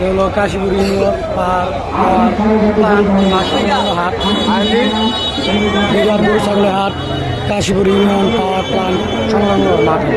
হলো কাশীপুর ইউনিয়ন হাট ছাগলের হাট কাশীপুর পাওয়ার মাঠে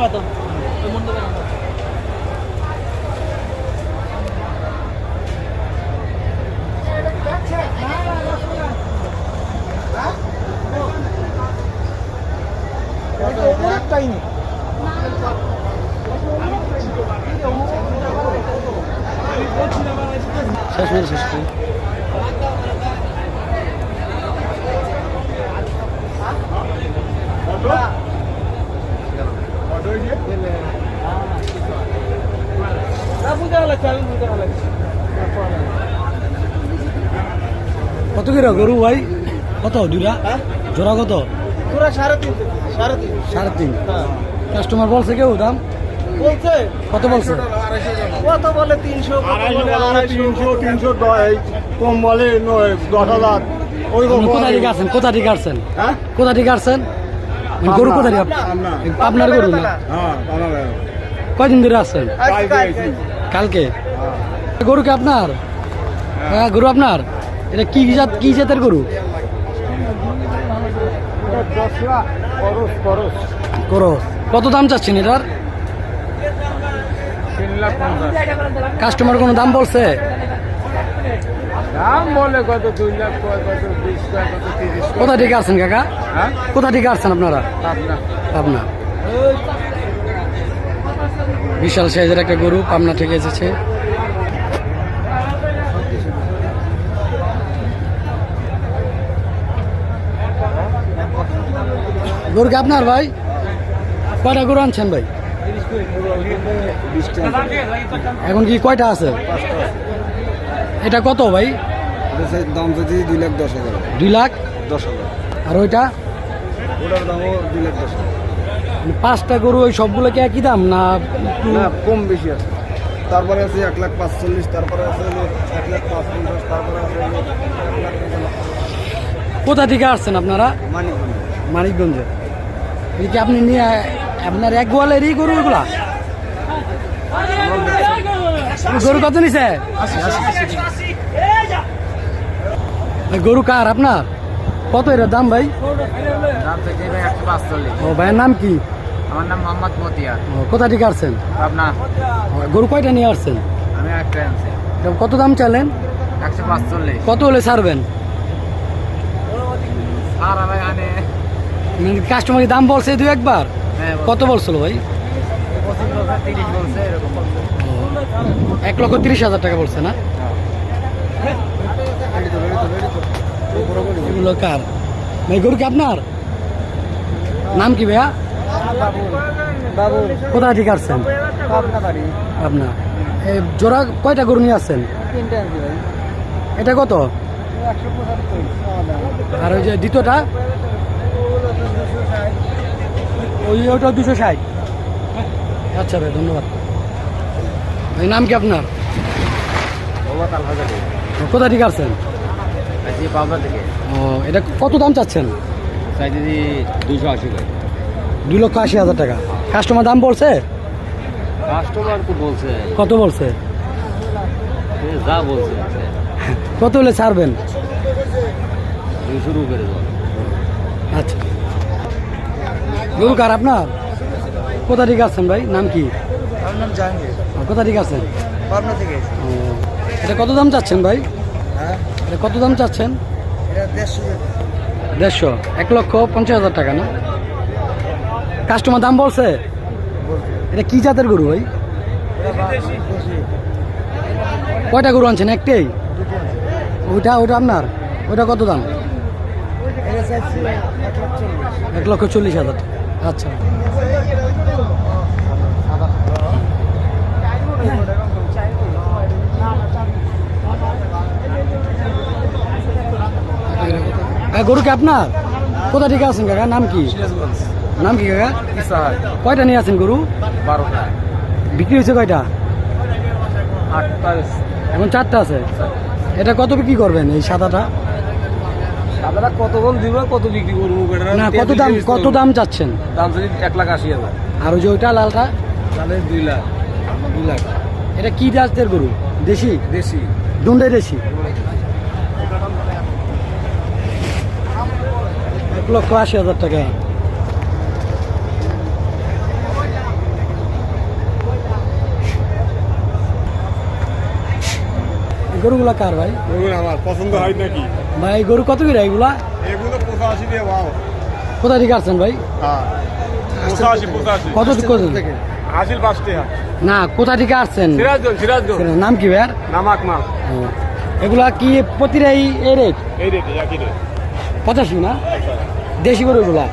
rato. Todo el mundo verano. 사실 사실 어? কত করে গরু ভাই? কত দুটা জোড়া কত? পুরা সাড়ে তিন সাড়ে তিন। সাড়ে তিন। হ্যাঁ। কাস্টমার বলছে কেউ দাম? বলছে। কত বলছে? কত বলে তিনশো বলে আড়াইশো তিনশো তিনশো দশ কম বলে নয় দশ হাজার। কোথা থেকে আসছেন? কোথা থেকে আসছেন? হ্যাঁ? কোথা থেকে আসছেন? গরু কোথায় আপনার গরু না? হ্যাঁ কয়দিন ধরে আসছেন কালকে? গরু কি আপনার? হ্যাঁ। গরু আপনার? এটা কি জাত কি জাতের গরু? করো কত দাম চাচ্ছেন এটার? কাস্টমার কোনো দাম বলছে? দাম বলে কত দুই লাখ কয় কত বিশ কয় কত তিরিশ কোথা থেকে আসছেন কাকা? হ্যাঁ? কোথা থেকে আসছেন আপনারা? পাবনা। পাবনা। বিশাল সাইজের একটা গরু পাবনা থেকে এসেছে। গরু কি আপনার ভাই? কয়টা গরু আনছেন ভাই? এখন কি কয়টা আছে? এটা কত ভাই? দাম যদি দুই লাখ দশ হাজার। দুই লাখ? দশ হাজার। আর ওইটা? ওটার দামও দুই লাখ দশ হাজার। মানে পাঁচটা গরু ওই সবগুলো কি একই দাম না না কম বেশি আছে। তারপরে আছে এক লাখ পাঁচচল্লিশ তারপরে আছে এক লাখ পাঁচ পঞ্চাশ তারপরে আছে। কোথা থেকে আসছেন আপনারা? মানিকগঞ্জ। মানিকগঞ্জে। এই কি আপনি নিয়ে আপনার এক গোয়ালের গোয়ালেরই গরু এগুলা গরু কত নিছে? গরু কার আপনার? কত এর দাম ভাই? ও ভাইয়ের নাম কি? আমার নাম মোহাম্মদ মতিয়া কোথা থেকে আসছেন? আপনার গরু কয়টা নিয়ে আসছেন? আমি একটা আনছি কত দাম চালেন একশো পাঁচচল্লিশ কত হলে ছাড়বেন? আনে মানে কাস্টমার দাম বলছে দু একবার? হ্যাঁ কত বলছিল ভাই? তিরিশ বলছে এরকম বলছে। এক লক্ষ তিরিশ হাজার টাকা বলছে না? এগুলো কার? কি আপনার? নাম কি ভাইয়া? বাবু কোথা থেকে আসছেন? আপনার জোড়া কয়টা গরু নিয়ে আসছেন? এটা কত? আর ওই যে দ্বিতীয়টা? ওই ওটা দুশো ষাট। আচ্ছা ভাই, ধন্যবাদ। ভাই নাম কি আপনার? কোথা থেকে আসছেন? ও এটা কত দাম চাচ্ছেন? দুশো আশি দুই লক্ষ আশি হাজার টাকা। কাস্টমার দাম বলছে? কাস্টমার তো বলছে। কত বলছে? যা বলছে। কত হলে ছাড়বেন? দুশো করে আচ্ছা। গরু কার আপনার? কোথা থেকে আসছেন ভাই? নাম কি? আমার নাম জাহাঙ্গীর। ও, কোথা থেকে আসছেন? পাবনা থেকে এটা কত দাম চাচ্ছেন ভাই? হ্যাঁ? এটা কত দাম চাচ্ছেন? এটা দেড়শো দেড়শো। এক লক্ষ পঞ্চাশ হাজার টাকা না? কাস্টমার দাম বলছে? এটা কি জাতের গরু ভাই? কয়টা গরু আনছেন? একটাই? ওইটা ওইটা আপনার? ওইটা কত দাম? এক লক্ষ চল্লিশ হাজার। আচ্ছা। গরু কি আপনার? কোথা থেকে আছেন কাকা? নাম কি? নাম কি কাকা? কয়টা নিয়ে আছেন গরু? বারোটা। বিক্রি হয়েছে কয়টা? আটটা এখন চারটা আছে। এটা কত বিক্রি করবেন এই সাদাটা? সাদাটা কত কম দিব কত বিক্রি করব না কত দাম কত দাম চাচ্ছেন? দাম এক লাখ আশি হাজার। আর ওই যে ওইটা লালটা? তাহলে দুই লাখ। দুই লাখ। এটা কি জাতের গরু? দেশি? দেশি। দুন্ডাই দেশি? লক্ষ আশি হাজার টাকা। গরুগুলা কার ভাই? আমার পছন্দ হয় নাকি? ভাই গরু কত করে এগুলা? এগুলো পঁচাশি দিয়ে পাও কোথা থেকে আসছেন ভাই? হ্যাঁ কত টাকা না কোথা থেকে আসছেন? সিরাজগঞ্জ সিরাজগঞ্জ। নাম কি নামাক মাল এগুলা কি প্রতিটা এই এই রেট এই রেটে একই রেট পঁচাশি না? দেশি গরুগুলা?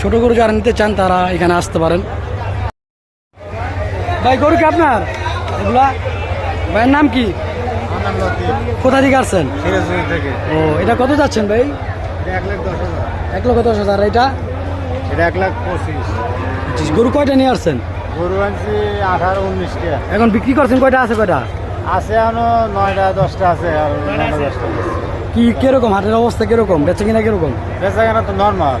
ছোট গরু যারা নিতে চান তারা এখানে আসতে পারেন। ভাই গরু কি আপনার? এগুলা? ভাইয়ের নাম কি? কোথা থেকে আসছেন? ও এটা কত যাচ্ছেন ভাই? এক লক্ষ দশ হাজার এটা? এটা এক লাখ পঁচিশ। গরু কয়টা নিয়ে আসছেন? গরু আনছি আঠারো উনিশটা এখন বিক্রি করছেন কয়টা আছে কয়টা? আছে এখনও নয়টা দশটা আছে আর নয়টা দশটা কি কীরকম? হাটের অবস্থা কীরকম? বেচে কিনা কীরকম? বেচা কেনা তো নর্মাল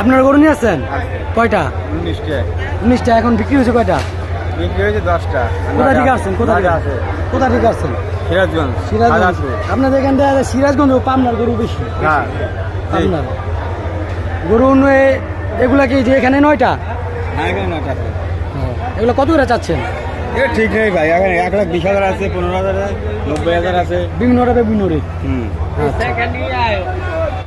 আপনার গরু নিয়ে আসছেন? কয়টা? উনিশটা। এখন বিক্রি হয়েছে কয়টা? বিক্রি হয়েছে দশটা। কোথা থেকে আসছেন? কোথা থেকে? আছে। কোথা থেকে আসছেন? সিরাজগঞ্জ। সিরাজগঞ্জ। আপনাদের এখান থেকে সিরাজগঞ্জ ও পাবনার গরু বেশি। হ্যাঁ গরু এগুলা কি যে এখানে নয়টা? হ্যাঁ। এগুলো কত করে চাচ্ছেন? ঠিক নেই ভাই এখন এক লাখ বিশ হাজার আছে পনেরো হাজার আছে নব্বই হাজার আছে। বিভিন্ন রেটে বিভিন্ন রেট। হুম। আচ্ছা।